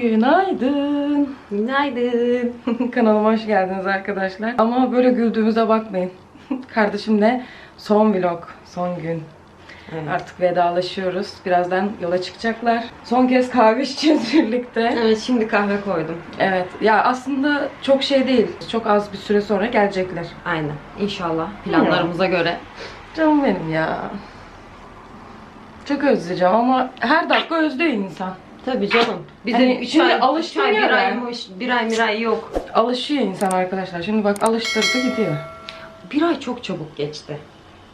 Günaydın. Günaydın. Kanalıma hoş geldiniz arkadaşlar. Ama böyle güldüğümüze bakmayın. Kardeşimle son vlog, son gün. Evet. Artık vedalaşıyoruz. Birazdan yola çıkacaklar. Son kez kahve içeceğiz birlikte. Evet şimdi kahve koydum. Evet. Ya aslında çok şey değil. Çok az bir süre sonra gelecekler. Aynen. İnşallah planlarımıza göre. Canım benim ya. Çok özleyeceğim ama her dakika özlüyor insan. Tabii canım. Bizim Hani üç şimdi ay, alıştım üç ay, ya bir ben. aymış, bir ay bir ay yok. Alışıyor insan arkadaşlar. Şimdi bak alıştırdı gidiyor. Bir ay çok çabuk geçti.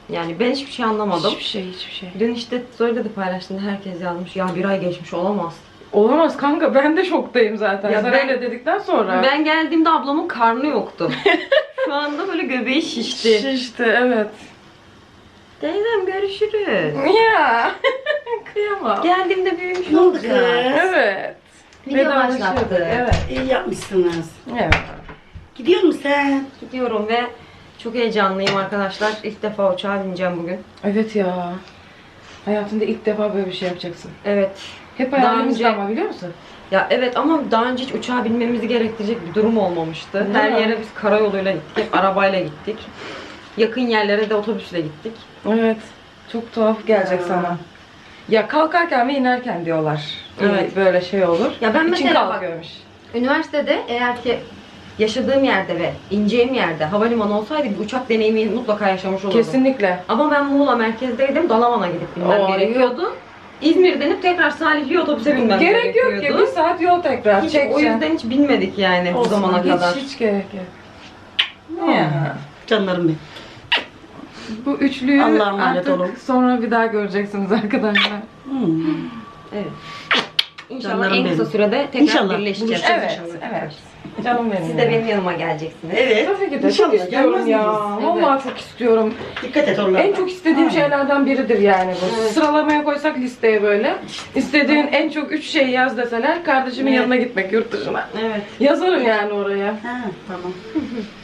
Yani ben hiçbir şey anlamadım. Hiçbir şey, hiçbir şey. Dün işte söyledi paylaştığında herkes yazmış. Ya bir ay geçmiş olamaz. Olamaz kanka ben de şoktayım zaten. Ya Sen ben- öyle dedikten sonra. Ben geldiğimde ablamın karnı yoktu. Şu anda böyle göbeği şişti. Şişti evet. Teyzem görüşürüz. Ya kıyamam. Geldiğimde büyümüş Ne oldu olacak. kız? Evet. Video Vedalaşıyorduk, başlattık. Evet. İyi yapmışsınız. Evet. Gidiyor musun sen? Gidiyorum ve çok heyecanlıyım arkadaşlar. İlk defa uçağa bineceğim bugün. Evet ya. Hayatında ilk defa böyle bir şey yapacaksın. Evet. Hep Daha hayalimizde önce- ama biliyor musun? Ya evet ama daha önce hiç uçağa binmemizi gerektirecek bir durum olmamıştı. Değil Her mi? yere biz karayoluyla gittik. Hep arabayla gittik. Yakın yerlere de otobüsle gittik. Evet. Çok tuhaf gelecek Ya. sana. Ya kalkarken ve inerken diyorlar. Evet. Böyle şey olur. Ya ben İçin mesela bak- kalkıyormuş. Üniversitede eğer ki yaşadığım yerde ve ineceğim yerde havalimanı olsaydı bir uçak deneyimi mutlaka yaşamış olurdum. Kesinlikle. Ama ben Muğla merkezdeydim. Dalaman'a gidip binmem Oo, gerekiyordu. İzmir denip tekrar Salihli otobüse binmem Gerek yok gerekiyordu. ki. Bir saat yol tekrar. Hiç, o Çekeceksin. yüzden hiç binmedik yani bu Olsun, zamana hiç, kadar. hiç gerek yok. Ya. Ya. Canlarım benim. Bu üçlüyü Allah'a emanet artık olun. sonra bir daha göreceksiniz arkadaşlar. Hmm. Evet. İnşallah Canlarım en kısa benim. sürede tekrar İnşallah birleşeceğiz. buluşacağız Evet, inşallah. evet. Canım benim. Siz de benim yanıma geleceksiniz. Evet. Tabii ki de İnşallah, çok istiyorum gelmez ya. miyiz? Vallahi çok istiyorum. Dikkat et oralara. En çok istediğim Ha. şeylerden biridir yani bu. Evet. Sıralamaya koysak listeye böyle. İstediğin en çok üç şey yaz deseler kardeşimin Evet. yanına gitmek yurt dışına. Evet. Yazarım yani oraya. Ha, tamam.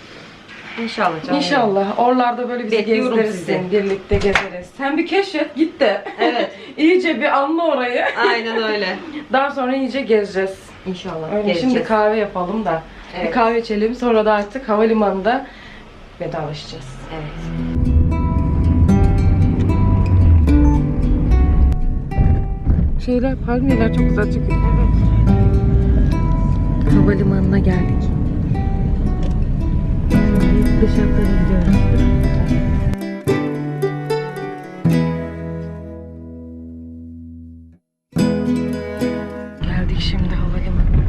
İnşallah canım. İnşallah. Oralarda böyle bizi Bekliyorum gezdirirsin. sizi. Birlikte gezeriz. Sen bir keşfet git de. Evet. iyice bir anla orayı. Aynen öyle. Daha sonra iyice gezeceğiz. İnşallah. Öyle geleceğiz. şimdi kahve yapalım da. Bir Evet. kahve içelim sonra da artık havalimanında vedalaşacağız. Evet. Şeyler, palmiyeler çok güzel çıkıyor. Havalimanına geldik. Dışarıdan gidiyoruz. Geldik şimdi havalimanına.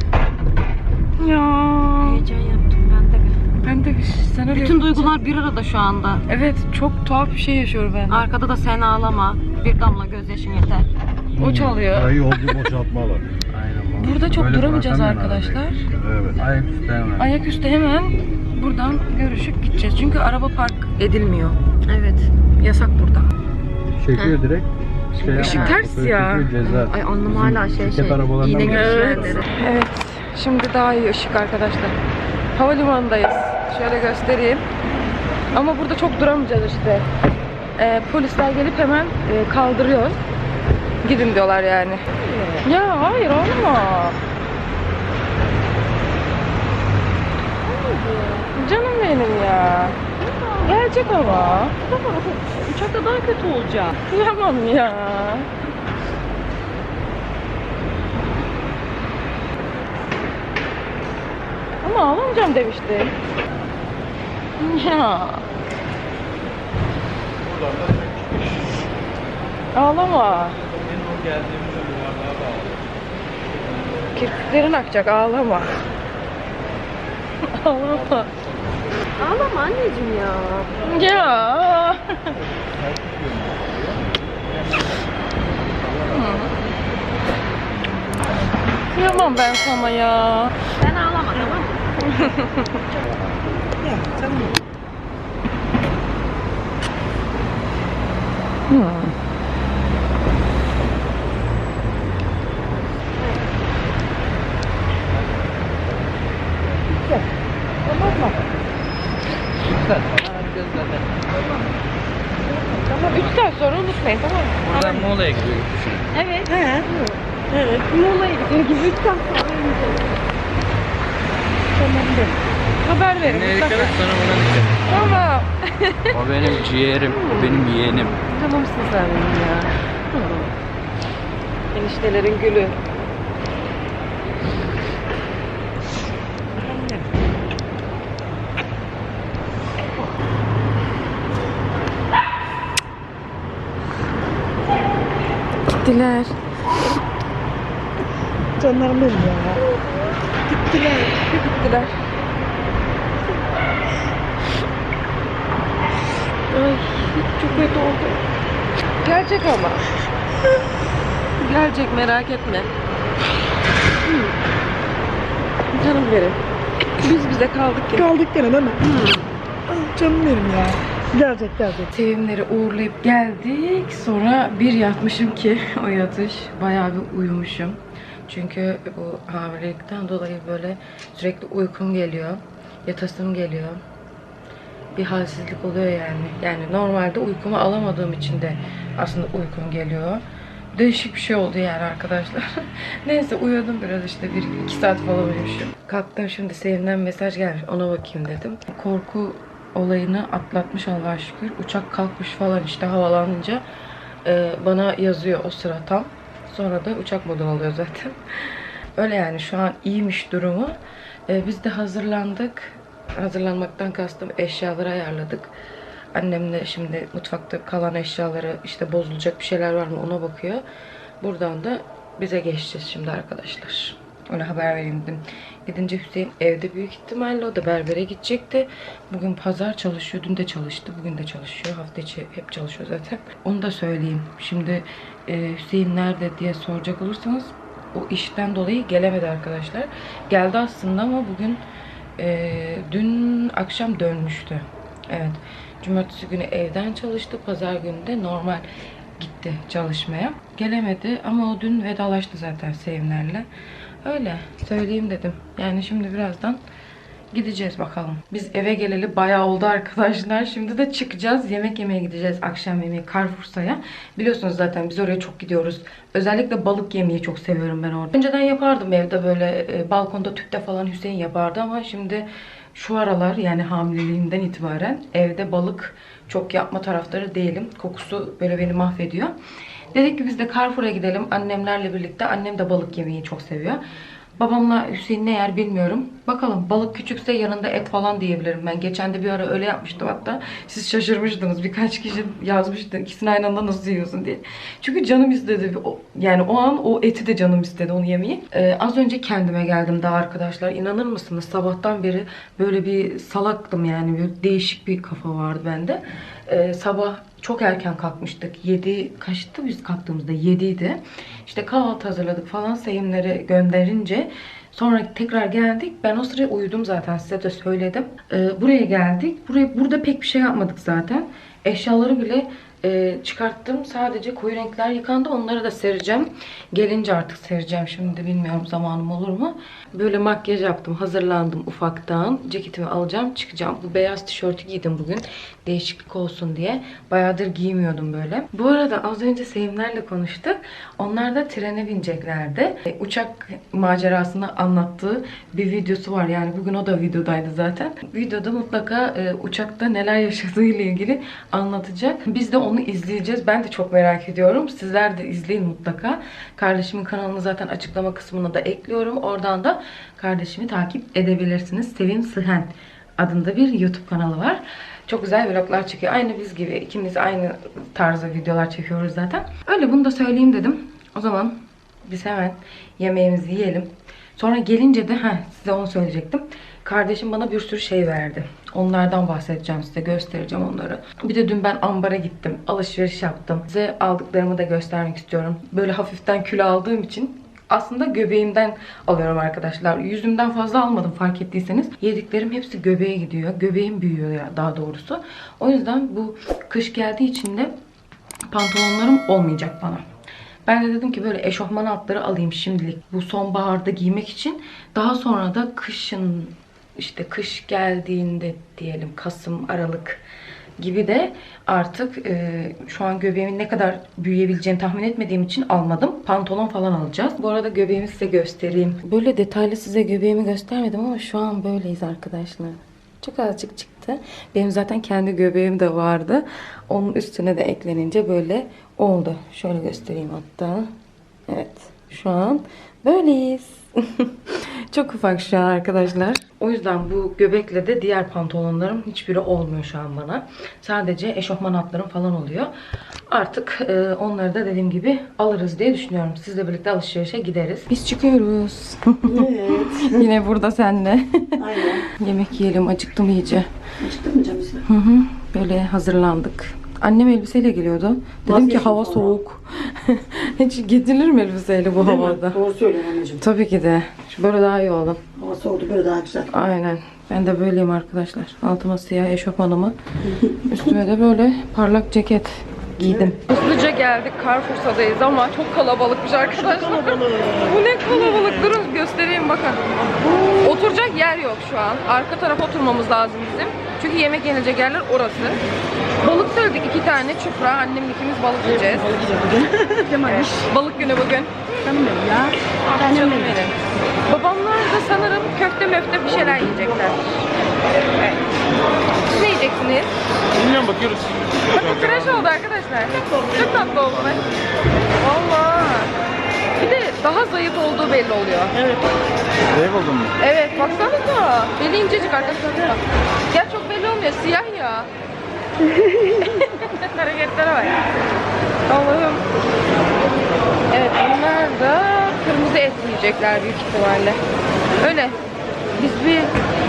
Ya Heyecan yaptım ben de ben de sen öyle Bütün duygular bir arada şu anda. Evet çok tuhaf bir şey yaşıyorum ben. Arkada da sen ağlama. Bir damla gözyaşın yeter. O çalıyor. Ay yolcu boşaltmalar. Aynen. Burada çok Böyle duramayacağız arkadaşlar. Evet. Ayaküstü hemen. Ayaküstü hemen buradan görüşüp gideceğiz. Çünkü araba park edilmiyor. Evet. Yasak burada. Çekiyor direkt. Şey Işık ters ya. Ay Bizim hala şey şey. İğne görüş Evet. Evet. Şimdi daha iyi ışık arkadaşlar. Havalimanındayız. Şöyle göstereyim. Ama burada çok duramayacağız işte. Ee, polisler gelip hemen e, kaldırıyor. Gidin diyorlar yani. Ya hayır olma. Canım benim ya. Gelecek ama. Uçakta daha kötü olacak. Kıyamam ya. Ama ağlamayacağım demişti. Ya. Ağlama. Kirpiklerin akacak ağlama. ağlama. Ağlama anneciğim ya. Ya. Kıyamam ben sana ya. Sen ağlama tamam mı? Ya, tamam. Tamam 3 saat sonra unutmayın tamam mı? Buradan Muğla'ya gidiyor. Evet. He. Evet, Muğla'ya gidiyor gibi üç saat sonra ineceğiz. Tamam de. Haber verin mutlaka. sana buna dikkat. Tamam. O benim ciğerim, o benim yeğenim. Tamamsın sen benim ya. Eniştelerin gülü. Gittiler. Canlarım benim ya. Gittiler. Gittiler. Ay çok kötü oldu. Gerçek ama. Gelecek merak etme. Canım benim. Biz bize kaldık ya. Kaldık gene değil mi? Canım benim ya. Gelecek gelecek. Sevimleri uğurlayıp geldik. Sonra bir yatmışım ki o yatış. Bayağı bir uyumuşum. Çünkü bu hamilelikten dolayı böyle sürekli uykum geliyor. Yatasım geliyor. Bir halsizlik oluyor yani. Yani normalde uykumu alamadığım için de aslında uykum geliyor. Değişik bir şey oldu yani arkadaşlar. Neyse uyudum biraz işte bir iki saat falan uyumuşum. Kalktım şimdi Sevim'den mesaj gelmiş ona bakayım dedim. Korku olayını atlatmış Allah'a şükür. Uçak kalkmış falan işte havalanınca e, bana yazıyor o sıra tam. Sonra da uçak modunu alıyor zaten. Öyle yani şu an iyiymiş durumu. E, biz de hazırlandık. Hazırlanmaktan kastım eşyaları ayarladık. Annem de şimdi mutfakta kalan eşyaları işte bozulacak bir şeyler var mı ona bakıyor. Buradan da bize geçeceğiz şimdi arkadaşlar. Ona haber vereyim. Gidince Hüseyin evde büyük ihtimalle o da berbere gidecekti. Bugün pazar çalışıyor. Dün de çalıştı. Bugün de çalışıyor. Hafta içi hep çalışıyor zaten. Onu da söyleyeyim. Şimdi e, Hüseyin nerede diye soracak olursanız o işten dolayı gelemedi arkadaşlar. Geldi aslında ama bugün e, dün akşam dönmüştü. Evet. Cumartesi günü evden çalıştı. Pazar günü de normal gitti çalışmaya. Gelemedi ama o dün vedalaştı zaten Sevimler'le. Öyle söyleyeyim dedim. Yani şimdi birazdan gideceğiz bakalım. Biz eve geleli bayağı oldu arkadaşlar. Şimdi de çıkacağız. Yemek yemeye gideceğiz. Akşam yemeği Carrefour'sa'ya. Biliyorsunuz zaten biz oraya çok gidiyoruz. Özellikle balık yemeyi çok seviyorum ben orada. Önceden yapardım evde böyle e, balkonda tüpte falan Hüseyin yapardı ama şimdi şu aralar yani hamileliğimden itibaren evde balık çok yapma taraftarı değilim. Kokusu böyle beni mahvediyor. Dedik ki biz de Carrefour'a gidelim annemlerle birlikte. Annem de balık yemeyi çok seviyor. Babamla Hüseyin ne yer bilmiyorum. Bakalım balık küçükse yanında et falan diyebilirim ben. Geçen de bir ara öyle yapmıştım hatta. Siz şaşırmıştınız. Birkaç kişi yazmıştı ikisini aynı anda nasıl yiyorsun diye. Çünkü canım istedi. Yani o an o eti de canım istedi onu yemeyi. Ee, az önce kendime geldim daha arkadaşlar. İnanır mısınız? Sabahtan beri böyle bir salaktım yani. Böyle değişik bir kafa vardı bende. Ee, sabah çok erken kalkmıştık. 7 kaçtı biz kalktığımızda? 7 idi. İşte kahvaltı hazırladık falan Sevimleri gönderince sonra tekrar geldik. Ben o sıraya uyudum zaten size de söyledim. Ee, buraya geldik. Buraya, burada pek bir şey yapmadık zaten. Eşyaları bile e, çıkarttım. Sadece koyu renkler yıkandı. Onları da sereceğim. Gelince artık sereceğim. Şimdi bilmiyorum zamanım olur mu. Böyle makyaj yaptım. Hazırlandım ufaktan. Ceketimi alacağım. Çıkacağım. Bu beyaz tişörtü giydim bugün. Değişiklik olsun diye. Bayağıdır giymiyordum böyle. Bu arada az önce Sevimlerle konuştuk. Onlar da trene bineceklerdi. E, Uçak macerasını anlattığı bir videosu var. Yani bugün o da videodaydı zaten. Videoda mutlaka e, uçakta neler yaşadığı ile ilgili anlatacak. Biz de onu izleyeceğiz. Ben de çok merak ediyorum. Sizler de izleyin mutlaka. Kardeşimin kanalını zaten açıklama kısmına da ekliyorum. Oradan da kardeşimi takip edebilirsiniz. Sevim Sıhen adında bir YouTube kanalı var. Çok güzel vloglar çekiyor. Aynı biz gibi. ikimiz aynı tarzda videolar çekiyoruz zaten. Öyle bunu da söyleyeyim dedim. O zaman biz hemen yemeğimizi yiyelim. Sonra gelince de heh, size onu söyleyecektim. Kardeşim bana bir sürü şey verdi. Onlardan bahsedeceğim size. Göstereceğim onları. Bir de dün ben ambara gittim. Alışveriş yaptım. Size aldıklarımı da göstermek istiyorum. Böyle hafiften kilo aldığım için aslında göbeğimden alıyorum arkadaşlar. Yüzümden fazla almadım fark ettiyseniz. Yediklerim hepsi göbeğe gidiyor. Göbeğim büyüyor ya daha doğrusu. O yüzden bu kış geldiği için de pantolonlarım olmayacak bana. Ben de dedim ki böyle eşofman altları alayım şimdilik. Bu sonbaharda giymek için. Daha sonra da kışın işte kış geldiğinde diyelim Kasım, Aralık gibi de artık e, şu an göbeğimin ne kadar büyüyebileceğini tahmin etmediğim için almadım. Pantolon falan alacağız. Bu arada göbeğimi size göstereyim. Böyle detaylı size göbeğimi göstermedim ama şu an böyleyiz arkadaşlar. Çok azıcık çıktı. Benim zaten kendi göbeğim de vardı. Onun üstüne de eklenince böyle oldu. Şöyle göstereyim hatta. Evet. Şu an böyleyiz. Çok ufak şu an arkadaşlar. O yüzden bu göbekle de diğer pantolonlarım hiçbiri olmuyor şu an bana. Sadece eşofman altlarım falan oluyor. Artık e, onları da dediğim gibi alırız diye düşünüyorum. Sizle birlikte alışverişe gideriz. Biz çıkıyoruz. Evet. Yine burada senle. Aynen. Yemek yiyelim. Acıktım iyice. Çıktın mı canım sen? Hı hı. Böyle hazırlandık. Annem elbiseyle geliyordu. Dedim ki hava sonra. soğuk. Hiç gidilir mi elbiseyle bu Değil mi? havada? Doğru söylüyorsun anneciğim. Tabii ki de. Böyle daha iyi oldu. Hava soğudu böyle daha güzel. Aynen. Ben de böyleyim arkadaşlar. Altıma siyah eşofmanımı. Üstüme de böyle parlak ceket giydim. Hızlıca geldik. Carrefour'dayız ama çok kalabalıkmış arkadaşlar. Bu ne kalabalık. Durun göstereyim bakın. Oturacak yer yok şu an. Arka tarafa oturmamız lazım bizim. Çünkü yemek yenilecek yerler orası. Balık söyledik iki tane çupra. Annemle ikimiz balık yiyeceğiz. Evet, balık günü bugün. Canım benim ya. Ah, canım benim. Babamlar da sanırım köfte möfte bir şeyler yiyecekler. Evet. Siz ne yiyeceksiniz? Bilmiyorum bakıyoruz. Bakın tıraş oldu arkadaşlar. Çok tatlı oldu be. Valla. Bir de daha zayıf olduğu belli oluyor. Zayıf oldun mu? Evet baksanıza. Beli incecik arkadaşlar. Gel çok belli olmuyor. Siyah ya. Hareketlere bak. Allah'ım. Evet bunlar da kırmızı et yiyecekler büyük ihtimalle. Öyle. Biz bir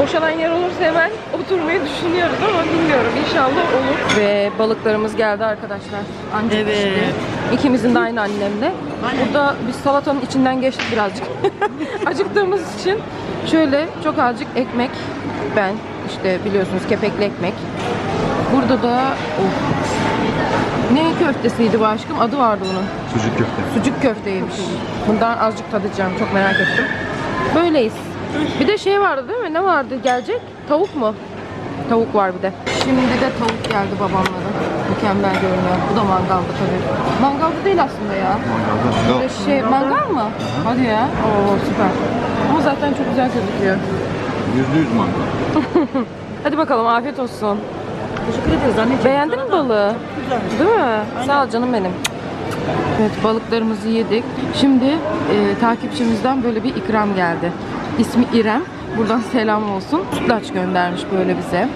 boşalan yer olursa hemen oturmayı düşünüyoruz ama bilmiyorum inşallah olur. Ve balıklarımız geldi arkadaşlar. Ancak Evet. pişti. İkimizin de aynı annemle. Burada biz salatanın içinden geçtik birazcık. Acıktığımız için şöyle çok azıcık ekmek. Ben işte biliyorsunuz kepekli ekmek. Burada da of. Ne köftesiydi bu aşkım? Adı vardı bunun. Sucuk köfte. Sucuk köfteymiş. Bundan azıcık tadacağım. Çok merak ettim. Böyleyiz. Bir de şey vardı değil mi? Ne vardı gelecek? Tavuk mu? Tavuk var bir de. Şimdi de tavuk geldi babamlara. Mükemmel görünüyor. Bu da mangalda tabii. Mangalda değil aslında ya. Böyle şey, mangal mı? Hadi ya. Oo süper. Ama zaten çok güzel gözüküyor. Yüzde yüz mangal. Hadi bakalım afiyet olsun. Teşekkür ederiz anneciğim. Beğendin mi balığı? Güzel. Değil mi? Sağ ol canım benim. Evet balıklarımızı yedik. Şimdi e, takipçimizden böyle bir ikram geldi. İsmi İrem. Buradan selam olsun. Sütlaç göndermiş böyle bize.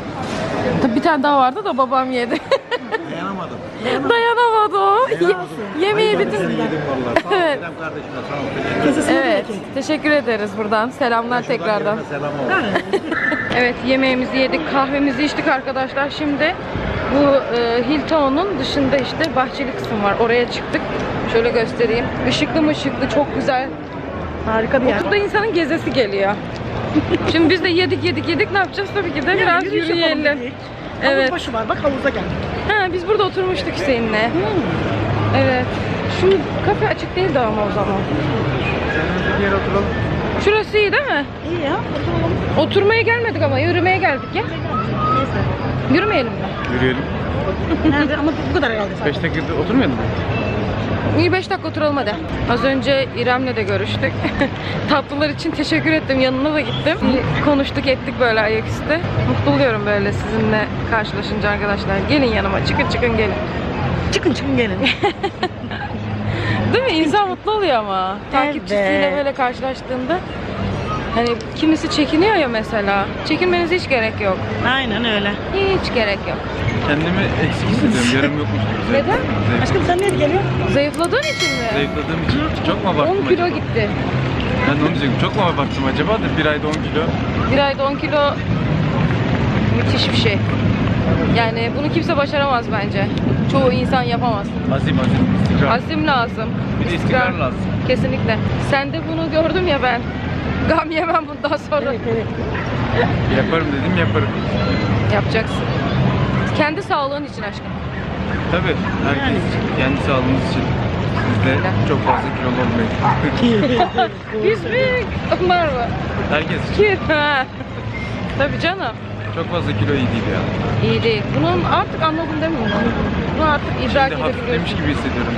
Tabii bir tane daha vardı da babam yedi. Dayanamadım. Dayanamadı o. Ye- yemeği bitir. yedim vallahi. Sağ ol Evet. İrem kardeşime sağ ol. Kesesine Evet. Teşekkür ederiz buradan. Selamlar tekrardan. Selam olsun. Evet yemeğimizi yedik, kahvemizi içtik arkadaşlar. Şimdi bu e, Hilltown'un dışında işte bahçeli kısım var. Oraya çıktık. Şöyle göstereyim. Işıklı mı ışıklı, çok güzel. Harika bir yer. Oturup da insanın gezesi geliyor. Şimdi biz de yedik yedik yedik ne yapacağız tabii ki de biraz yürüyüş yapalım yürüyelim. dedik. Evet. Havuz başı var. Bak havuza geldik. Ha, biz burada oturmuştuk Hüseyin'le. Evet. Şu kafe açık değildi ama o zaman. Bir yere oturalım. Şurası iyi değil mi? İyi ya. Oturalım. Oturmaya gelmedik ama yürümeye geldik ya. Neyse. Yürümeyelim mi? Yürüyelim. Nerede? Ama bu kadar herhalde zaten. 5 dakikada oturmayalım mı? İyi 5 dakika oturalım hadi. Az önce İrem'le de görüştük. Tatlılar için teşekkür ettim. Yanına da gittim. Konuştuk ettik böyle ayaküstü. Mutlu oluyorum böyle sizinle karşılaşınca arkadaşlar. Gelin yanıma çıkın çıkın gelin. Çıkın çıkın gelin. Değil mi? İnsan mutlu oluyor ama. Takipçisiyle böyle karşılaştığında. Hani kimisi çekiniyor ya mesela. Çekinmenize hiç gerek yok. Aynen öyle. Hiç gerek yok. Kendimi eksik hissediyorum. Yarım yokmuş gibi. Neden? Zayıf- Aşkım sen nereye geliyorsun? Zayıfladığın için mi? Zayıfladığım için çok mu abarttım 10 kilo acaba? gitti. Ben de onu diyecektim. Çok mu abarttım acaba da bir ayda 10 kilo. Bir ayda 10 kilo müthiş bir şey. Yani bunu kimse başaramaz bence. Çoğu insan yapamaz. Azim azim. istikrar. Azim lazım. Bir de istikrar lazım. Kesinlikle. Sen de bunu gördüm ya ben. Gam yemem bundan sonra. Evet evet. Yaparım dedim yaparım. Yapacaksın. Kendi sağlığın için aşkım. Tabii herkes kendi sağlığınız için. Siz de çok fazla kilolu olmayın. Biz büyük. Onlar mı? herkes için. Kim? Ha. Tabii canım. Çok fazla kilo iyi değil ya. İyi değil. Bunun artık anladım değil mi bunu? Bunu artık idrak Şimdi hafiflemiş edebiliyorsun. gibi hissediyorum.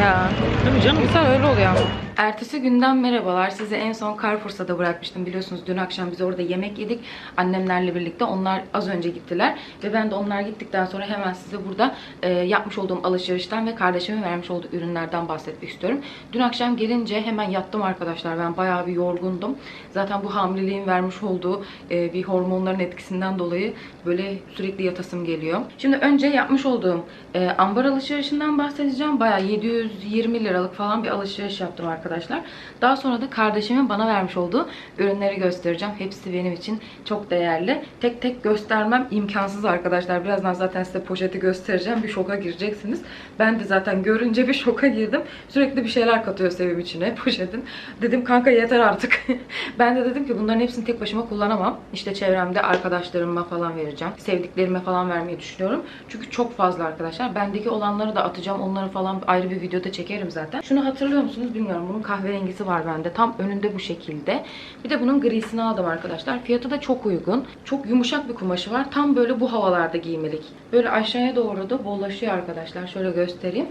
Ya. Tabii canım. İnsan öyle oluyor ama. Ertesi günden merhabalar. Sizi en son Carrefour'da bırakmıştım. Biliyorsunuz dün akşam biz orada yemek yedik. Annemlerle birlikte. Onlar az önce gittiler. Ve ben de onlar gittikten sonra hemen size burada e, yapmış olduğum alışverişten ve kardeşimin vermiş olduğu ürünlerden bahsetmek istiyorum. Dün akşam gelince hemen yattım arkadaşlar. Ben bayağı bir yorgundum. Zaten bu hamileliğin vermiş olduğu e, bir hormonların etkisinden dolayı böyle sürekli yatasım geliyor. Şimdi önce yapmış olduğum e, ambar alışverişinden bahsedeceğim. Bayağı 720 liralık falan bir alışveriş yaptım arkadaşlar. Daha sonra da kardeşimin bana vermiş olduğu ürünleri göstereceğim. Hepsi benim için çok değerli. Tek tek göstermem imkansız arkadaşlar. Birazdan zaten size poşeti göstereceğim. Bir şoka gireceksiniz. Ben de zaten görünce bir şoka girdim. Sürekli bir şeyler katıyor Sevim içine poşetin. Dedim kanka yeter artık. ben de dedim ki bunların hepsini tek başıma kullanamam. İşte çevremde arkadaşlarıma falan vereceğim. Sevdiklerime falan vermeyi düşünüyorum. Çünkü çok fazla arkadaşlar. Bendeki olanları da atacağım. Onları falan ayrı bir videoda çekerim zaten. Şunu hatırlıyor musunuz bilmiyorum. Bunun kahverengisi var bende. Tam önünde bu şekilde. Bir de bunun grisini aldım arkadaşlar. Fiyatı da çok uygun. Çok yumuşak bir kumaşı var. Tam böyle bu havalarda giymelik. Böyle aşağıya doğru da bollaşıyor arkadaşlar. Şöyle göstereyim.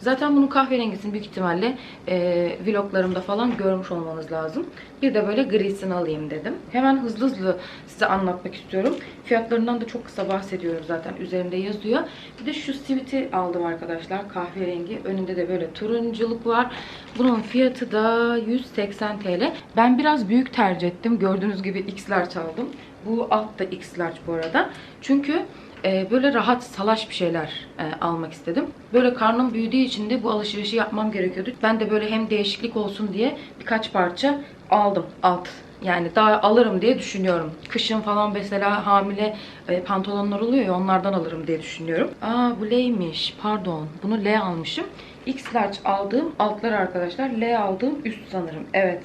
Zaten bunun kahverengisini büyük ihtimalle e, vloglarımda falan görmüş olmanız lazım. Bir de böyle grisini alayım dedim. Hemen hızlı hızlı size anlatmak istiyorum. Fiyatlarından da çok kısa bahsediyorum zaten. Üzerinde yazıyor. Bir de şu siviti aldım arkadaşlar. Kahverengi. Önünde de böyle turunculuk var. Bunun fiyatı da 180 TL. Ben biraz büyük tercih ettim. Gördüğünüz gibi X large aldım. Bu alt da X large bu arada. Çünkü e, böyle rahat salaş bir şeyler e, almak istedim. Böyle karnım büyüdüğü için de bu alışverişi yapmam gerekiyordu. Ben de böyle hem değişiklik olsun diye birkaç parça aldım alt. Yani daha alırım diye düşünüyorum. Kışın falan mesela hamile e, pantolonlar oluyor ya onlardan alırım diye düşünüyorum. Aa bu L'ymiş pardon. Bunu L almışım. X large aldığım altlar arkadaşlar. L aldığım üst sanırım. Evet.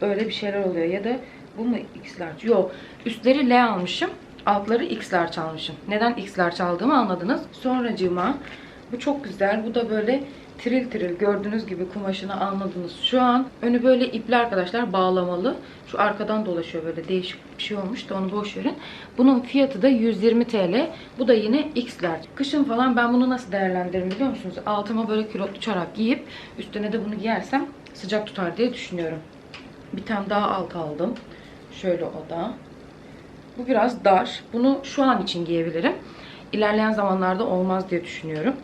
Öyle bir şeyler oluyor. Ya da bu mu X large? Yok. Üstleri L almışım. Altları X large almışım. Neden X large aldığımı anladınız. Sonracığıma bu çok güzel. Bu da böyle tril tril gördüğünüz gibi kumaşını anladınız. Şu an önü böyle ipli arkadaşlar bağlamalı. Şu arkadan dolaşıyor böyle değişik bir şey olmuş da onu boş verin. Bunun fiyatı da 120 TL. Bu da yine X large. Kışın falan ben bunu nasıl değerlendiririm biliyor musunuz? Altıma böyle külotlu çorap giyip üstüne de bunu giyersem sıcak tutar diye düşünüyorum. Bir tane daha alt aldım. Şöyle o da. Bu biraz dar. Bunu şu an için giyebilirim. İlerleyen zamanlarda olmaz diye düşünüyorum.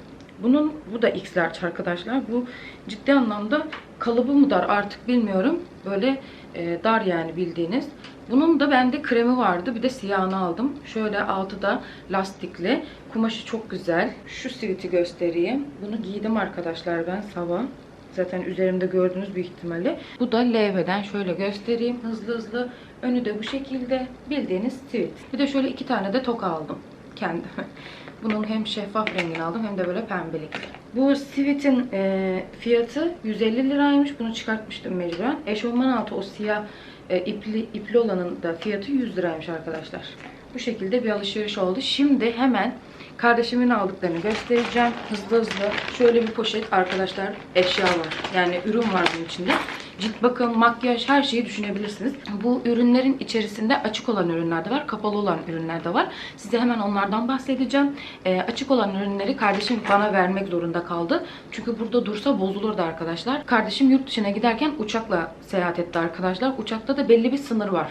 Bunun bu da X arkadaşlar. Bu ciddi anlamda kalıbı mı dar artık bilmiyorum. Böyle e, dar yani bildiğiniz. Bunun da bende kremi vardı. Bir de siyahını aldım. Şöyle altı da lastikli. Kumaşı çok güzel. Şu siviti göstereyim. Bunu giydim arkadaşlar ben sabah. Zaten üzerimde gördüğünüz büyük ihtimalle. Bu da levheden şöyle göstereyim hızlı hızlı. Önü de bu şekilde bildiğiniz sivit. Bir de şöyle iki tane de toka aldım kendime. Bunun hem şeffaf rengini aldım hem de böyle pembelikli. Bu sivitin e, fiyatı 150 liraymış. Bunu çıkartmıştım mecburen. Eşofman altı o siyah e, ipli, ipli olanın da fiyatı 100 liraymış arkadaşlar. Bu şekilde bir alışveriş oldu. Şimdi hemen kardeşimin aldıklarını göstereceğim. Hızlı hızlı. Şöyle bir poşet arkadaşlar eşya var. Yani ürün var bunun içinde. Cilt bakım, makyaj her şeyi düşünebilirsiniz. Bu ürünlerin içerisinde açık olan ürünler de var, kapalı olan ürünler de var. Size hemen onlardan bahsedeceğim. Ee, açık olan ürünleri kardeşim bana vermek zorunda kaldı. Çünkü burada dursa bozulurdu arkadaşlar. Kardeşim yurt dışına giderken uçakla seyahat etti arkadaşlar. Uçakta da belli bir sınır var.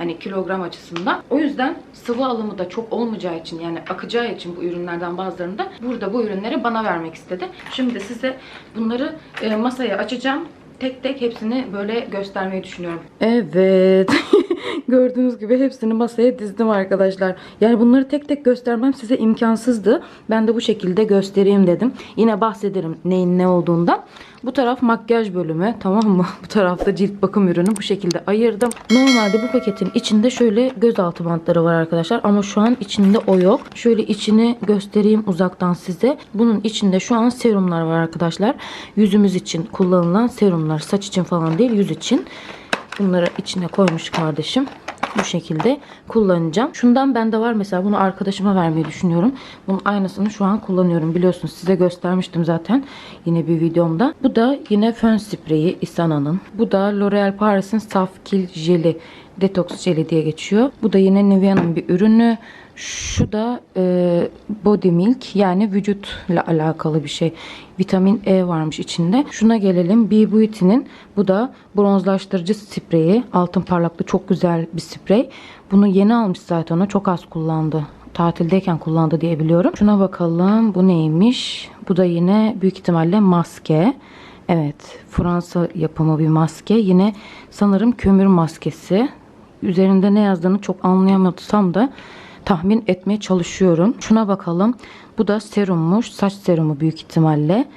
Hani kilogram açısından. O yüzden sıvı alımı da çok olmayacağı için yani akacağı için bu ürünlerden bazılarını da burada bu ürünleri bana vermek istedi. Şimdi size bunları e, masaya açacağım. Tek tek hepsini böyle göstermeyi düşünüyorum. Evet. Gördüğünüz gibi hepsini masaya dizdim arkadaşlar. Yani bunları tek tek göstermem size imkansızdı. Ben de bu şekilde göstereyim dedim. Yine bahsederim neyin ne olduğundan. Bu taraf makyaj bölümü tamam mı? Bu tarafta cilt bakım ürünü bu şekilde ayırdım. Normalde bu paketin içinde şöyle gözaltı bantları var arkadaşlar. Ama şu an içinde o yok. Şöyle içini göstereyim uzaktan size. Bunun içinde şu an serumlar var arkadaşlar. Yüzümüz için kullanılan serumlar. Saç için falan değil yüz için. Bunları içine koymuş kardeşim. Bu şekilde kullanacağım. Şundan bende var mesela bunu arkadaşıma vermeyi düşünüyorum. Bunun aynısını şu an kullanıyorum. Biliyorsunuz size göstermiştim zaten yine bir videomda. Bu da yine fön spreyi Isana'nın. Bu da L'Oreal Paris'in saf kil jeli Detox jeli diye geçiyor. Bu da yine Nivea'nın bir ürünü. Şu da e, body milk yani vücutla alakalı bir şey. Vitamin E varmış içinde. Şuna gelelim. B Beauty'nin bu da bronzlaştırıcı spreyi. Altın parlaklı çok güzel bir sprey. Bunu yeni almış zaten o. Çok az kullandı tatildeyken kullandı diye biliyorum. Şuna bakalım. Bu neymiş? Bu da yine büyük ihtimalle maske. Evet. Fransa yapımı bir maske. Yine sanırım kömür maskesi. Üzerinde ne yazdığını çok anlayamadıysam da tahmin etmeye çalışıyorum. Şuna bakalım. Bu da serummuş. Saç serumu büyük ihtimalle.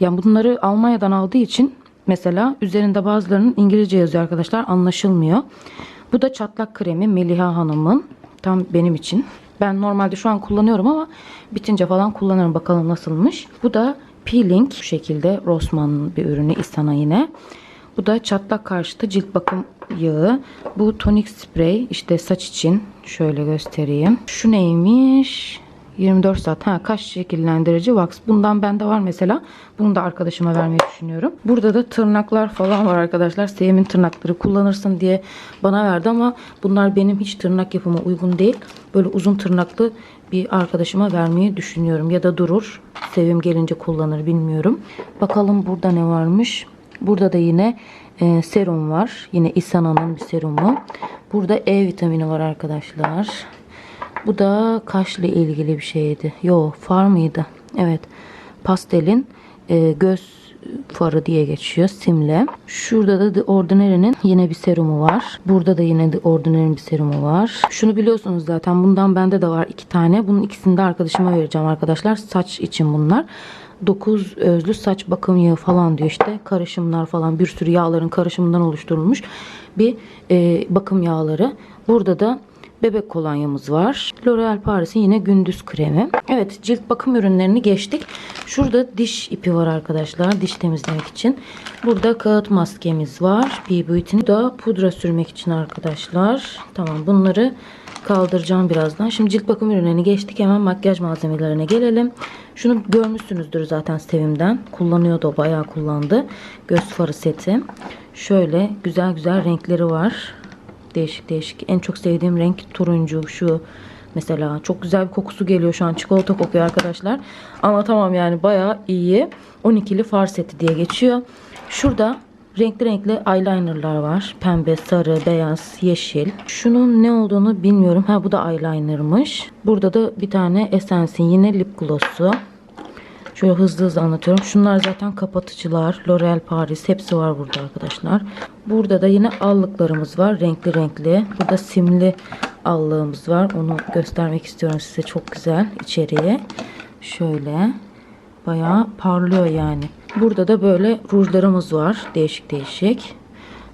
Yani bunları Almanya'dan aldığı için mesela üzerinde bazılarının İngilizce yazıyor arkadaşlar. Anlaşılmıyor. Bu da çatlak kremi Meliha Hanım'ın. Tam benim için. Ben normalde şu an kullanıyorum ama bitince falan kullanırım. Bakalım nasılmış. Bu da peeling. Bu şekilde Rossmann'ın bir ürünü. Isana yine. Bu da çatlak karşıtı cilt bakım yağı. Bu tonik sprey işte saç için. Şöyle göstereyim. Şu neymiş? 24 saat. Ha, kaş şekillendirici wax. Bundan bende var mesela. Bunu da arkadaşıma vermeyi düşünüyorum. Burada da tırnaklar falan var arkadaşlar. Sevim'in tırnakları kullanırsın diye bana verdi ama bunlar benim hiç tırnak yapıma uygun değil. Böyle uzun tırnaklı bir arkadaşıma vermeyi düşünüyorum. Ya da durur. Sevim gelince kullanır bilmiyorum. Bakalım burada ne varmış. Burada da yine e, serum var. Yine Isana'nın bir serumu. Burada E vitamini var arkadaşlar. Bu da kaşla ilgili bir şeydi. Yo far mıydı? Evet. Pastelin e, göz farı diye geçiyor. Simle. Şurada da The Ordinary'nin yine bir serumu var. Burada da yine The Ordinary'nin bir serumu var. Şunu biliyorsunuz zaten. Bundan bende de var iki tane. Bunun ikisini de arkadaşıma vereceğim arkadaşlar. Saç için bunlar. 9 özlü saç bakım yağı falan diyor işte. Karışımlar falan bir sürü yağların karışımından oluşturulmuş bir e, bakım yağları. Burada da bebek kolonyamız var. L'Oreal Paris'in yine gündüz kremi. Evet cilt bakım ürünlerini geçtik. Şurada diş ipi var arkadaşlar. Diş temizlemek için. Burada kağıt maskemiz var. B Beauty'nin da pudra sürmek için arkadaşlar. Tamam bunları kaldıracağım birazdan. Şimdi cilt bakım ürünlerini geçtik. Hemen makyaj malzemelerine gelelim. Şunu görmüşsünüzdür zaten Sevim'den. Kullanıyordu o bayağı kullandı. Göz farı seti. Şöyle güzel güzel renkleri var. Değişik değişik. En çok sevdiğim renk turuncu şu. Mesela çok güzel bir kokusu geliyor şu an. Çikolata kokuyor arkadaşlar. Anlatamam yani bayağı iyi. 12'li far seti diye geçiyor. Şurada renkli renkli eyelinerlar var. Pembe, sarı, beyaz, yeşil. Şunun ne olduğunu bilmiyorum. Ha bu da eyelinermış. Burada da bir tane Essence'in yine lip gloss'u. Şöyle hızlı hızlı anlatıyorum. Şunlar zaten kapatıcılar. L'Oreal Paris. Hepsi var burada arkadaşlar. Burada da yine allıklarımız var. Renkli renkli. Burada simli allığımız var. Onu göstermek istiyorum size. Çok güzel içeriği. Şöyle. Bayağı parlıyor yani. Burada da böyle rujlarımız var. Değişik değişik.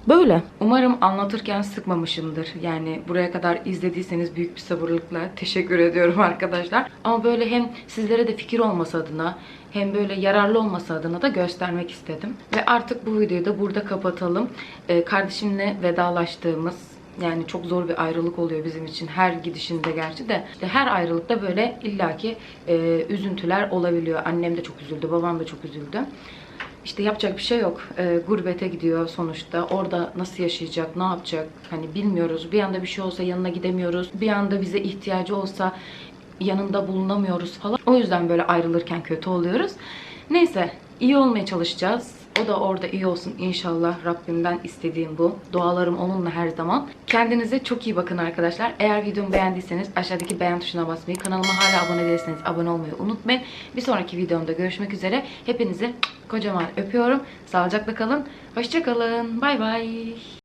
Böyle. Umarım anlatırken sıkmamışımdır. Yani buraya kadar izlediyseniz büyük bir sabırlıkla teşekkür ediyorum arkadaşlar. Ama böyle hem sizlere de fikir olması adına hem böyle yararlı olması adına da göstermek istedim. Ve artık bu videoyu da burada kapatalım. Ee, kardeşimle vedalaştığımız yani çok zor bir ayrılık oluyor bizim için her gidişinde gerçi de. İşte her ayrılıkta böyle illaki e, üzüntüler olabiliyor. Annem de çok üzüldü, babam da çok üzüldü. İşte yapacak bir şey yok. Ee, gurbete gidiyor sonuçta. Orada nasıl yaşayacak, ne yapacak? Hani bilmiyoruz. Bir anda bir şey olsa yanına gidemiyoruz. Bir anda bize ihtiyacı olsa yanında bulunamıyoruz falan. O yüzden böyle ayrılırken kötü oluyoruz. Neyse, iyi olmaya çalışacağız. O da orada iyi olsun inşallah. Rabbimden istediğim bu. Dualarım onunla her zaman. Kendinize çok iyi bakın arkadaşlar. Eğer videomu beğendiyseniz aşağıdaki beğen tuşuna basmayı, kanalıma hala abone değilseniz abone olmayı unutmayın. Bir sonraki videomda görüşmek üzere. Hepinizi kocaman öpüyorum. Sağlıcakla kalın. Hoşçakalın. Bay bay.